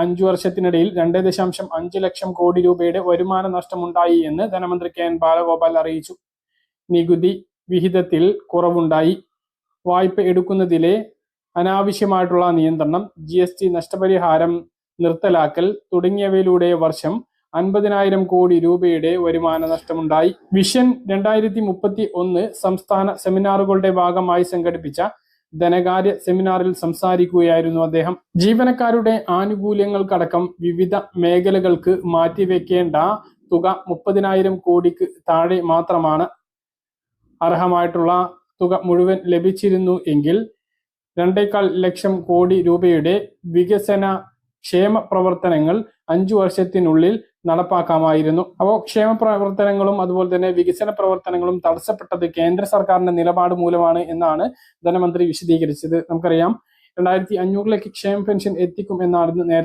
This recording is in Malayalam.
അഞ്ചു വർഷത്തിനിടയിൽ രണ്ട് ദശാംശം അഞ്ച് ലക്ഷം കോടി രൂപയുടെ വരുമാന നഷ്ടമുണ്ടായി എന്ന് ധനമന്ത്രി കെ എൻ ബാലഗോപാൽ അറിയിച്ചു. നികുതി വിഹിതത്തിൽ കുറവുണ്ടായി. വായ്പ എടുക്കുന്നതിലെ അനാവശ്യമായിട്ടുള്ള നിയന്ത്രണം ജി എസ് ടി നഷ്ടപരിഹാരം നിർത്തലാക്കൽ തുടങ്ങിയവയിലൂടെ വർഷം അൻപതിനായിരം കോടി രൂപയുടെ വരുമാന നഷ്ടമുണ്ടായി. വിഷൻ രണ്ടായിരത്തി മുപ്പത്തി ഒന്ന് സംസ്ഥാന സെമിനാറുകളുടെ ഭാഗമായി സംഘടിപ്പിച്ച ധനകാര്യ സെമിനാറിൽ സംസാരിക്കുകയായിരുന്നു അദ്ദേഹം. ജീവനക്കാരുടെ ആനുകൂല്യങ്ങൾക്കടക്കം വിവിധ മേഖലകൾക്ക് മാറ്റിവെക്കേണ്ട തുക മുപ്പതിനായിരം കോടിക്ക് താഴെ മാത്രമാണ് അർഹമായിട്ടുള്ള തുക മുഴുവൻ ലഭിച്ചിരുന്നു എങ്കിൽ രണ്ടേക്കാൾ ലക്ഷം കോടി രൂപയുടെ വികസന ക്ഷേമ പ്രവർത്തനങ്ങൾ അഞ്ചു വർഷത്തിനുള്ളിൽ നടപ്പാക്കാമായിരുന്നു. അപ്പോൾ ക്ഷേമ പ്രവർത്തനങ്ങളും അതുപോലെ തന്നെ വികസന പ്രവർത്തനങ്ങളും തടസ്സപ്പെട്ടത് കേന്ദ്ര സർക്കാരിന്റെ നിലപാട് മൂലമാണ് എന്നാണ് ധനമന്ത്രി വിശദീകരിച്ചത്. നമുക്കറിയാം. രണ്ടായിരത്തി അഞ്ഞൂറിലേക്ക് ക്ഷേമ പെൻഷൻ എത്തിക്കും എന്നാണ് നേരത്തെ